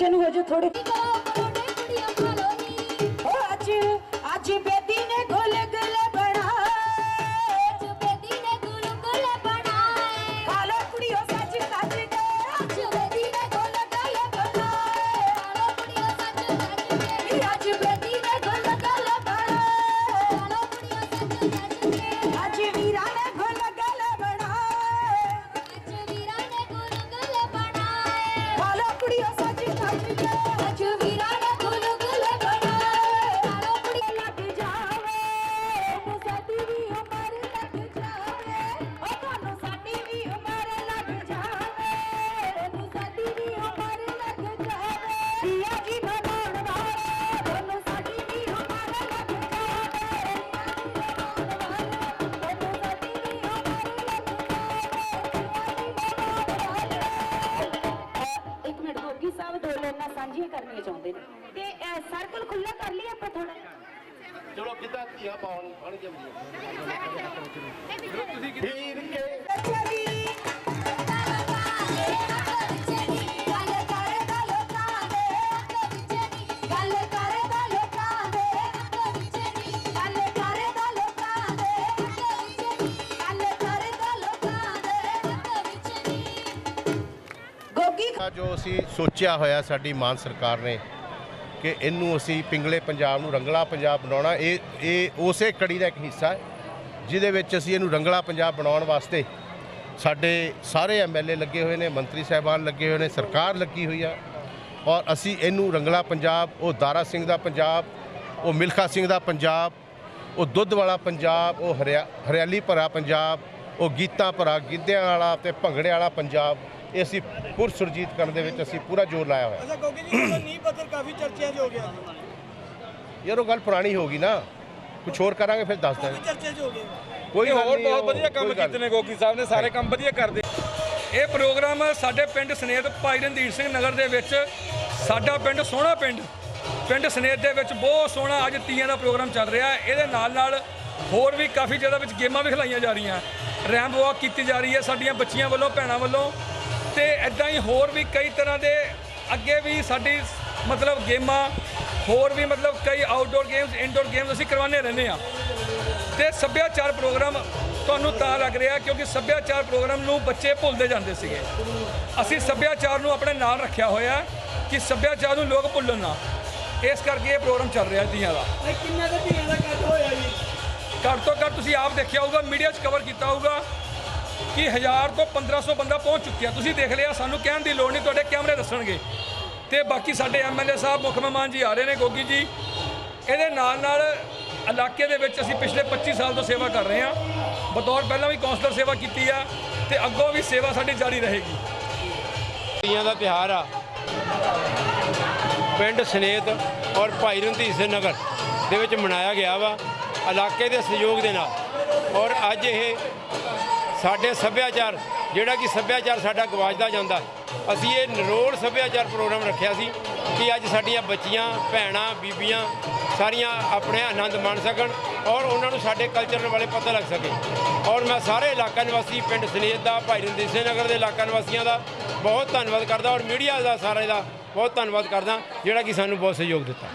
ਪਿੱਛੇ ਨੂੰ ਹੋ ਜਾ ਸਾਂਝੀਆਂ ਕਰਨੀਆਂ ਚਾਹੁੰਦੇ ਨੇ। ਤੇ ਸਰਕਲ ਖੁੱਲਾ ਕਰ ਲਈ ਆਪਾਂ ਥੋੜਾ ਚਲੋ ਕਿੱਦਾਂ ਧੀਆ ਪਾਉਣ ਬਣ ਜਾਂਦੀਆਂ ਹੀਰ ਕੇ ਗੱਲ ਜੋ ਅਸੀਂ ਸੋਚਿਆ ਹੋਇਆ ਸਾਡੀ ਮਾਨ ਸਰਕਾਰ ਨੇ ਕਿ ਇਹਨੂੰ ਅਸੀਂ ਪਿੰਗਲੇ ਪੰਜਾਬ ਨੂੰ ਰੰਗਲਾ ਪੰਜਾਬ ਬਣਾਉਣਾ, ਇਹ ਇਹ ਉਸੇ ਕੜੀ ਦਾ ਇੱਕ ਹਿੱਸਾ ਹੈ, ਜਿਹਦੇ ਵਿੱਚ ਅਸੀਂ ਇਹਨੂੰ ਰੰਗਲਾ ਪੰਜਾਬ ਬਣਾਉਣ ਵਾਸਤੇ ਸਾਡੇ ਸਾਰੇ ਐਮਐਲਏ ਲੱਗੇ ਹੋਏ ਨੇ, ਮੰਤਰੀ ਸਾਹਿਬਾਨ ਲੱਗੇ ਹੋਏ ਨੇ, ਸਰਕਾਰ ਲੱਗੀ ਹੋਈ ਆ ਔਰ ਅਸੀਂ ਇਹਨੂੰ ਰੰਗਲਾ ਪੰਜਾਬ, ਉਹ ਦਾਰਾ ਸਿੰਘ ਦਾ ਪੰਜਾਬ, ਉਹ ਮਿਲਖਾ ਸਿੰਘ ਦਾ ਪੰਜਾਬ, ਉਹ ਦੁੱਧ ਵਾਲਾ ਪੰਜਾਬ, ਉਹ ਹਰਿਆ, ਹਰਿਆਲੀ ਭਰਾ ਪੰਜਾਬ, ਉਹ ਗੀਤਾਂ ਭਰਾ ਗਿੱਧਿਆਂ ਵਾਲਾ ਤੇ ਭੰਗੜੇ ਵਾਲਾ ਪੰਜਾਬ ਇਹ ਅਸੀਂ ਪੁਰ ਸੁਰਜੀਤ ਕਰਨ ਦੇ ਵਿੱਚ ਅਸੀਂ ਪੂਰਾ ਜ਼ੋਰ ਲਾਇਆ ਹੋਇਆ। ਅੱਛਾ ਗੋਗੀ ਜੀ ਉਹਦਾ ਨੀਂਹ ਪੱਥਰ ਕਾਫੀ ਚਰਚਿਆਂ 'ਚ ਹੋ ਗਿਆ ਯਾਰ ਉਹ ਗੱਲ ਪੁਰਾਣੀ ਹੋ ਗਈ ਨਾ। ਕੁਝ ਹੋਰ ਕਰਾਂਗੇ ਫਿਰ ਦੱਸ ਦਾਂਗੇ। ਚਰਚੇ 'ਚ ਹੋ ਗਿਆ। ਕੋਈ ਹੋਰ ਬਹੁਤ ਵਧੀਆ ਕੰਮ ਕੀਤੇ ਨੇ ਗੋਗੀ ਸਾਹਿਬ ਨੇ ਸਾਰੇ ਕੰਮ ਵਧੀਆ ਕਰਦੇ। ਇਹ ਪ੍ਰੋਗਰਾਮ ਸਾਡੇ ਪਿੰਡ ਸਨੇਤ ਭਾਈ ਰਣਧੀਰ ਸਿੰਘ ਨਗਰ ਦੇ ਵਿੱਚ ਸਾਡਾ ਪਿੰਡ ਸੋਹਣਾ ਪਿੰਡ। ਪਿੰਡ ਸਨੇਤ ਦੇ ਵਿੱਚ ਬਹੁਤ ਸੋਹਣਾ ਅੱਜ ਤੀਆਂ ਦਾ ਪ੍ਰੋਗਰਾਮ ਚੱਲ ਰਿਹਾ। ਹੈ। ਇਹਦੇ ਨਾਲ ਨਾਲ ਹੋਰ ਵੀ ਕਾਫੀ ਜਗ੍ਹਾ ਵਿੱਚ ਗੇਮਾਂ ਵੀ ਖਿਲਾਈਆਂ ਜਾ ਰਹੀਆਂ। ਰੈਂਪ ਵਾਕ ਕੀਤੀ ਜਾ ਰਹੀ ਹੈ ਸਾਡੀਆਂ ਬੱਚੀਆਂ ਵੱਲੋਂ ਭੈਣਾਂ ਵੱਲੋਂ। ਤੇ ਐਦਾਂ ਹੀ ਹੋਰ ਵੀ ਕਈ ਤਰ੍ਹਾਂ ਦੇ ਅੱਗੇ ਵੀ ਸਾਡੀ ਮਤਲਬ ਗੇਮਾਂ ਹੋਰ ਵੀ ਮਤਲਬ ਕਈ ਆਊਟਡੋਰ ਗੇਮਸ ਇਨਡੋਰ ਗੇਮਸ ਅਸੀਂ ਕਰਵਾਉਂਦੇ ਰਹਿੰਦੇ ਆ ਤੇ ਸੱਭਿਆਚਾਰ ਪ੍ਰੋਗਰਾਮ ਤੁਹਾਨੂੰ ਤਾਂ ਲੱਗ ਰਿਹਾ ਕਿਉਂਕਿ ਸੱਭਿਆਚਾਰ ਪ੍ਰੋਗਰਾਮ ਨੂੰ ਬੱਚੇ ਭੁੱਲਦੇ ਜਾਂਦੇ ਸੀਗੇ। ਅਸੀਂ ਸੱਭਿਆਚਾਰ ਨੂੰ ਆਪਣੇ ਨਾਲ ਰੱਖਿਆ ਹੋਇਆ ਕਿ ਸੱਭਿਆਚਾਰ ਨੂੰ ਲੋਕ ਭੁੱਲਣ ਨਾ। ਇਸ ਕਰਕੇ ਇਹ ਪ੍ਰੋਗਰਾਮ ਚੱਲ ਰਿਹਾ ਦੀਆਂ ਦਾ। ਕਿੰਨਾ ਕੁ ਧੀਆਂ ਦਾ ਕੱਟ ਹੋਇਆ ਜੀ? ਘੱਟ ਤੋਂ ਘੱਟ ਤੁਸੀਂ ਆਪ ਦੇਖਿਆ ਹੋਊਗਾ ਮੀਡੀਆ 'ਚ ਕਵਰ ਕੀਤਾ ਹੋਊਗਾ। ਕਿ 1000 ਤੋਂ 1500 ਬੰਦਾ ਪਹੁੰਚ ਚੁੱਕਿਆ। ਤੁਸੀਂ ਦੇਖ ਲਿਆ, ਸਾਨੂੰ ਕਹਿਣ ਦੀ ਲੋੜ ਨਹੀਂ, ਤੁਹਾਡੇ ਕੈਮਰੇ ਦੱਸਣਗੇ। ਤੇ ਬਾਕੀ ਸਾਡੇ ਐਮਐਲਏ ਸਾਹਿਬ, ਮੁੱਖ ਮਹਿਮਾਨ ਜੀ ਆ ਰਹੇ ਨੇ, ਗੋਗੀ ਜੀ। ਇਹਦੇ ਨਾਲ ਨਾਲ ਇਲਾਕੇ ਦੇ ਵਿੱਚ ਅਸੀਂ ਪਿਛਲੇ 25 ਸਾਲ ਤੋਂ ਸੇਵਾ ਕਰ ਰਹੇ ਹਾਂ। ਬਤੌਰ ਪਹਿਲਾਂ ਵੀ ਕੌਂਸਲਰ ਸੇਵਾ ਕੀਤੀ ਆ, ਤੇ ਅੱਗੋਂ ਵੀ ਸੇਵਾ ਸਾਡੀ ਜਾਰੀ ਰਹੇਗੀ। ਤੀਆਂ ਦਾ ਤਿਹਾਰ ਆ। ਪਿੰਡ ਸਨੇਤ ਔਰ ਭਾਈ ਰਣਧੀਰ ਨਗਰ ਦੇ ਵਿੱਚ ਮਨਾਇਆ ਗਿਆ ਵਾ, ਇਲਾਕੇ ਦੇ ਸਹਿਯੋਗ ਦੇ ਨਾਲ। ਔਰ ਅੱਜ ਇਹ ਸਾਡੇ ਸੱਭਿਆਚਾਰ, ਜਿਹੜਾ ਕਿ ਸੱਭਿਆਚਾਰ ਸਾਡਾ ਗਵਾਚਦਾ ਜਾਂਦਾ। ਅਸੀਂ ਇਹ ਨਰੋੜ ਸੱਭਿਆਚਾਰ ਪ੍ਰੋਗਰਾਮ ਰੱਖਿਆ ਸੀ ਕਿ ਅੱਜ ਸਾਡੀਆਂ ਬੱਚੀਆਂ, ਭੈਣਾਂ, ਬੀਬੀਆਂ ਸਾਰੀਆਂ ਆਪਣੇ ਆਨੰਦ ਮਾਣ ਸਕਣ ਔਰ ਉਹਨਾਂ ਨੂੰ ਸਾਡੇ ਕਲਚਰ ਬਾਰੇ ਪਤਾ ਲੱਗ ਸਕੇ। ਔਰ ਮੈਂ ਸਾਰੇ ਇਲਾਕਾ ਨਿਵਾਸੀ, ਪਿੰਡ ਸਨੇਤ ਦਾ, ਭਾਈ ਰਣਜੀਤ ਸਿੰਘ ਨਗਰ ਦੇ ਇਲਾਕਾ ਨਿਵਾਸੀਆਂ ਦਾ ਬਹੁਤ ਧੰਨਵਾਦ ਕਰਦਾ ਔਰ ਮੀਡੀਆ ਦਾ ਸਾਰੇ ਦਾ ਬਹੁਤ ਧੰਨਵਾਦ ਕਰਦਾ, ਜਿਹੜਾ ਕਿ ਸਾਨੂੰ ਬਹੁਤ ਸਹਿਯੋਗ ਦਿੱਤਾ।